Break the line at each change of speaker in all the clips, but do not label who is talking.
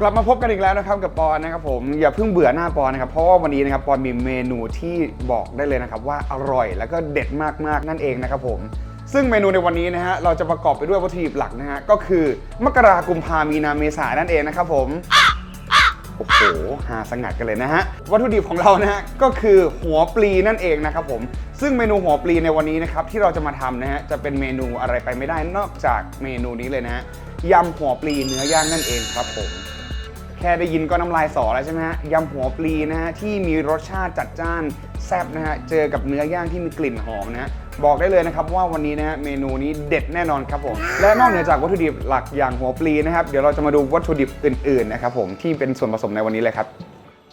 กลับมาพบกันอีกแล้วนะครับกับปอนนะครับผมอย่าเพิ่งเบื่อหน้าปอนนะครับเพราะว่าวันนี้นะครับปอนมีเมนูที่บอกได้เลยนะครับว่าอร่อยแล้วก็เด็ดมากๆนั่นเองนะครับผม ซึ่งเมนูในวันนี้นะฮะเราจะประกอบไปด้วยวัตถุดิบหลักนะฮะก็คือมกรากุมภามีนาเมษานนั่นเองนะครับผมโอ้โหหาสงัดกันเลยนะฮะ วัตถุดิบของเรานะฮะ ก็คือหัวปลีนั่นเองนะครับผม ซึ่งเมนูหัวปลีในวันนี้นะครับ ที่เราจะมาทำนะฮะ จะเป็นเมนูอะไรไปไม่ได้นอกจากเมนูนี้เลยนะฮะ ยำหัวปลีเนื้อย่างนั่นเองครับผม แค่ได้ยินก็น้ำลายสอแล้วใช่ไหมฮะยำหัวปลีนะฮะที่มีรสชาติจัดจ้านแซ่บนะฮะเจอกับเนื้อย่างที่มีกลิ่นหอมนะฮะบอกได้เลยนะครับว่าวันนี้นะฮะเมนูนี้เด็ดแน่นอนครับผมและนอกเหนือจากวัตถุดิบหลักอย่างหัวปลีนะครับเดี๋ยวเราจะมาดูวัตถุดิบอื่นๆนะครับผมที่เป็นส่วนผสมในวันนี้เลยครับ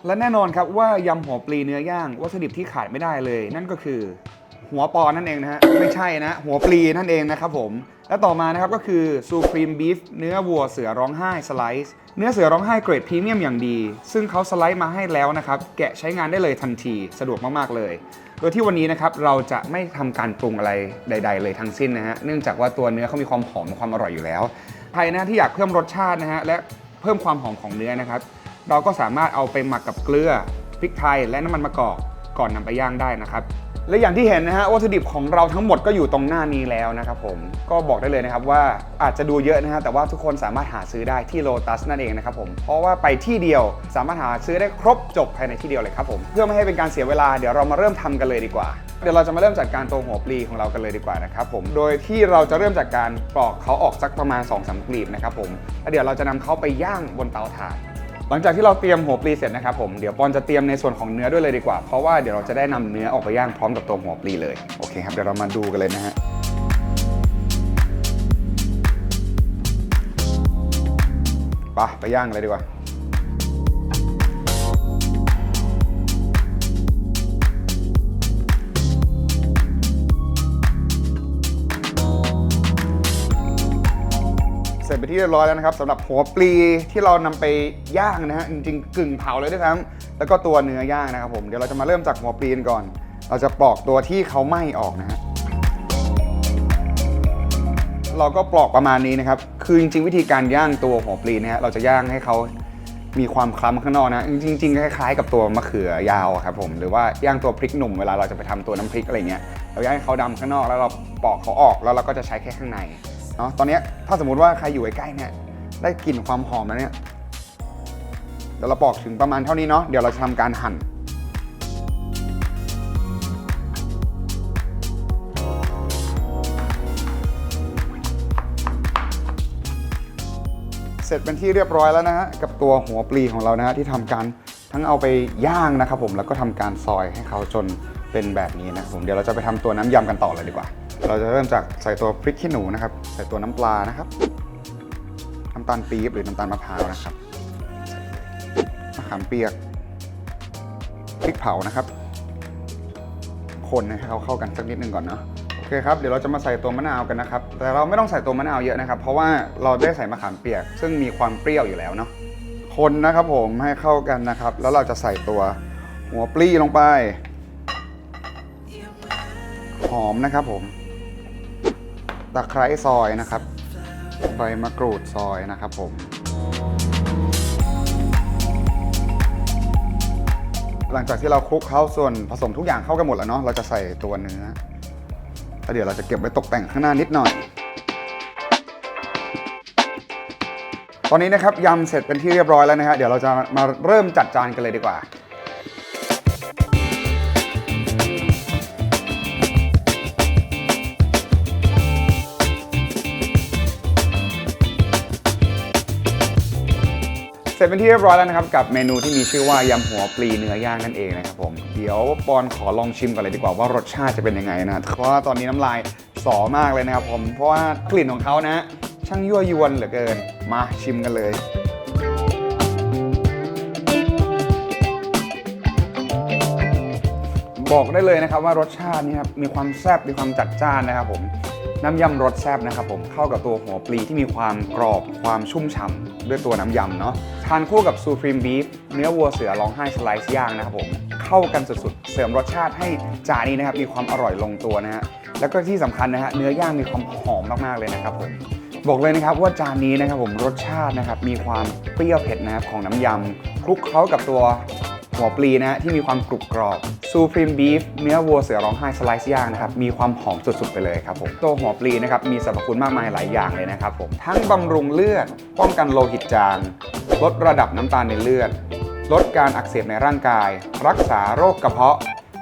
และแน่นอนครับว่ายำหัวปลีเนื้อย่างวัตถุดิบที่ขาดไม่ได้เลย นั่นก็คือ หัวปอนั่นเองนะฮะไม่ใช่นะ หัวปลีนั่นเองนะครับผม และต่อมานะครับก็คือซูพรีมบีฟเนื้อวัวเสือร้องไห้สไลซ์เนื้อเสือร้องไห้เกรดพรีเมียมอย่างดี ซึ่งเขาสไลด์มาให้แล้วนะครับ แกะใช้งานได้เลยทันทีสะดวกมาก ๆ เลย โดยที่วันนี้นะครับเราจะไม่ทำการปรุงอะไรใด ๆ เลยทั้งสิ้นนะฮะเนื่องจากว่าตัวเนื้อเขามีความหอมความอร่อยอยู่แล้วใครนะที่อยากเพิ่มรสชาตินะฮะและเพิ่มความหอมของเนื้อนะครับ เราก็สามารถเอาไปหมักกับเกลือพริกไทยและน้ำมันมะกอก ก่อนนำไปย่างได้นะครับและอย่างที่เห็นนะฮะวัตถุดิบของเราทั้งหมดก็อยู่ตรงหน้านี้แล้วนะครับผมก็บอกได้เลยนะครับว่าอาจจะดูเยอะนะฮะแต่ว่าทุกคนสามารถหาซื้อได้ที่โลตัสนั่นเองนะครับผมเพราะว่าไปที่เดียวสามารถหาซื้อได้ครบจบภายในที่เดียวเลยครับผมเพื่อไม่ให้เป็นการเสียเวลาเดี๋ยวเรามาเริ่มทำกันเลยดีกว่า เดี๋ยวเราจะมาเริ่มจัดการตัวหัวปลีของเรากันเลยดีกว่านะครับผมโดยที่เราจะเริ่มจากการปลอกเขาออกสักประมาณ2อสกลีบนะครับผมแล้วเดี๋ยวเราจะนำเขาไปย่างบนเตาถ่าน หลังจากที่เราเตรียมหัวปลีเสร็จนะครับผมเดี๋ยวปอนจะเตรียมในส่วนของเนื้อด้วยเลยดีกว่า เพราะว่าเดี๋ยวเราจะได้นำเนื้อออกไปย่างพร้อมกับตัวหัวปลีเลยโอเคครับเดี๋ยวเรามาดูกันเลยนะฮะไปไปย่างเลยดีกว่า เสร็จไปนที่เรียบร้อยแล้วนะครับสำหรับหัวปลีที่เรานำไปย่างนะฮะจริงๆกึ่งเผาเลยด้วยซ้ำแล้วก็ตัวเนื้อย่างนะครับผมเดี๋ยวเราจะมาเริ่มจากหัวปลีกันก่อน เราจะปอกตัวที่เขาไหม้ออกนะฮะเราก็ปลอกประมาณนี้นะครับ คือจริงๆ วิธีการย่างตัวหัวปลีนี่ยเราจะย่างให้เขามีความคล้ำข้างนอกนะ จริงๆคล้ายๆกับตัวมะเขือยาวครับผมหรือว่าย่างตัวพริกหนุ่มเวลาเราจะไปทำตัวน้ำพริกอะไรเงี้ยเราย่างให้เขาดำข้างนอกแล้วเราปอกเขาออกแล้วเราก็จะใช้แค่ข้างใน เนาะตอนนี้ถ้าสมมติว่าใครอยู่ใกล้ๆเนี่ยได้กลิ่นความหอมแล้วเนี่ยเดี๋ยวเราปอกถึงประมาณเท่านี้เนาะเดี๋ยวเราจะทำการหั่นเสร็จเป็นที่เรียบร้อยแล้วนะฮะกับตัวหัวปลีของเรานะฮะที่ทำการทั้งเอาไปย่างนะครับผมแล้วก็ทำการซอยให้เขาจนเป็นแบบนี้นะครับผมเดี๋ยวเราจะไปทำตัวน้ำยำกันต่อเลยดีกว่า เราจะเริ่มจากใส่ตัวพริกขี้หนูนะครับ ใส่ตัวน้ำปลานะครับ น้ำตาลปี๊บหรือน้ำตาลมะพร้าวนะครับมะขามเปียกพริกเผานะครับ คนให้เขาเข้ากันสักนิดนึงก่อนเนาะโอเคครับเดี๋ยวเราจะมาใส่ตัวมะนาวกันนะครับ แต่เราไม่ต้องใส่ตัวมะนาวเยอะนะครับ เพราะว่าเราได้ใส่มะขามเปียก ซึ่งมีความเปรี้ยวอยู่แล้วเนาะคนนะครับผมให้เข้ากันนะครับ แล้วเราจะใส่ตัวหัวปลีลงไป หอมนะครับผม ตะไคร้ซอยนะครับ ใบมะกรูดซอยนะครับผม หลังจากที่เราคลุกเข้าส่วนผสมทุกอย่างเข้ากันหมดแล้วเนาะ เราจะใส่ตัวเนื้อแล้วเดี๋ยวเราจะเก็บไว้ตกแต่งข้างหน้านิดหน่อย ตอนนี้นะครับยำเสร็จเป็นที่เรียบร้อยแล้วนะฮะ เดี๋ยวเราจะมาเริ่มจัดจานกันเลยดีกว่า ร็จเป็นที่เรียบร้อยแล้วนะครับกับเมนูที่มีชื่อว่ายำหัวปลีเนื้อย่างนั่นเองนะครับผมเดี๋ยวปอนขอลองชิมก่อนเลยดีกว่าว่ารสชาติจะเป็นยังไงนะเพราะว่าตอนนี้น้ำลายสอมากเลยนะครับผมเพราะว่ากลิ่นของเขานะ ช่างยั่วยวนเหลือเกิน มาชิมกันเลยบอกได้เลยนะครับว่ารสชาตินี่ครับมีความแซ่บมีความจัดจ้านนะครับผม น้ำยำรสแซ่บนะครับผมเข้ากับตัวหัวปลีที่มีความกรอบความชุ่มฉ่ำด้วยตัวน้ำยำเนาะทานคู่กับซูพรีมบีฟเนื้อวัวเสือร้องไห้สไลซ์ย่างนะครับผมเข้ากันสุดๆ เสริมรสชาติให้จานนี้นะครับมีความอร่อยลงตัวนะฮะแล้วก็ที่สำคัญนะฮะเนื้อย่างมีความหอมมากๆเลยนะครับผมบอกเลยนะครับว่าจานนี้นะครับผมรสชาตินะครับมีความเปรี้ยวเผ็ดนะครับของน้ำยำคลุกเคล้ากับตัวหัวปลีนะฮะที่มีความกรุบกรอบ ซูพรีมบีฟเนื้อวัวเสือร้องไห้สไลซ์ย่างนะครับ มีความหอมสุด ๆ ไปเลยครับผม ตัวหัวปลีนะครับ มีสรรพคุณมากมายหลายอย่างเลยนะครับผม ทั้งบำรุงเลือด ป้องกันโลหิตจาง ลดระดับน้ำตาลในเลือด ลดการอักเสบในร่างกาย รักษาโรคกระเพาะ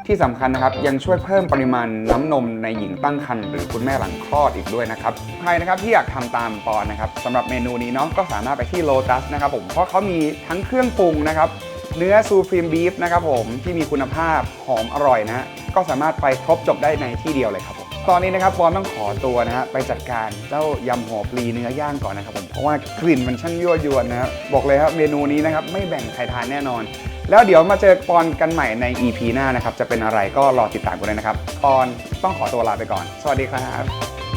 ที่สำคัญนะครับ ยังช่วยเพิ่มปริมาณน้ำนมในหญิงตั้งครรภ์หรือคุณแม่หลังคลอดอีกด้วยนะครับ ใครนะครับที่อยากทำตามปอนนะครับสำหรับเมนูนี้เนาะก็สามารถไปที่โลตัสนะครับผม เพราะเขามีทั้งเครื่องปรุงนะครับ เนื้อซูพรีมบีฟนะครับผมที่มีคุณภาพหอมอร่อยนะ ก็สามารถไปครบจบได้ในที่เดียวเลยครับผมตอนนี้นะครับปอนต้องขอตัวนะฮะไปจัดการเจ้ายำหัวปลีเนื้อย่างก่อนนะครับผมเพราะว่ากลิ่นมันช่างยั่วยวนนะครับบอกเลยครับเมนูนี้นะครับไม่แบ่งใครทานแน่นอน แล้วเดี๋ยวมาเจอปอนกันใหม่ใน EP หน้านะครับจะเป็นอะไรก็รอติดตามกันเลยนะครับปอนต้องขอตัวลาไปก่อน สวัสดีครับ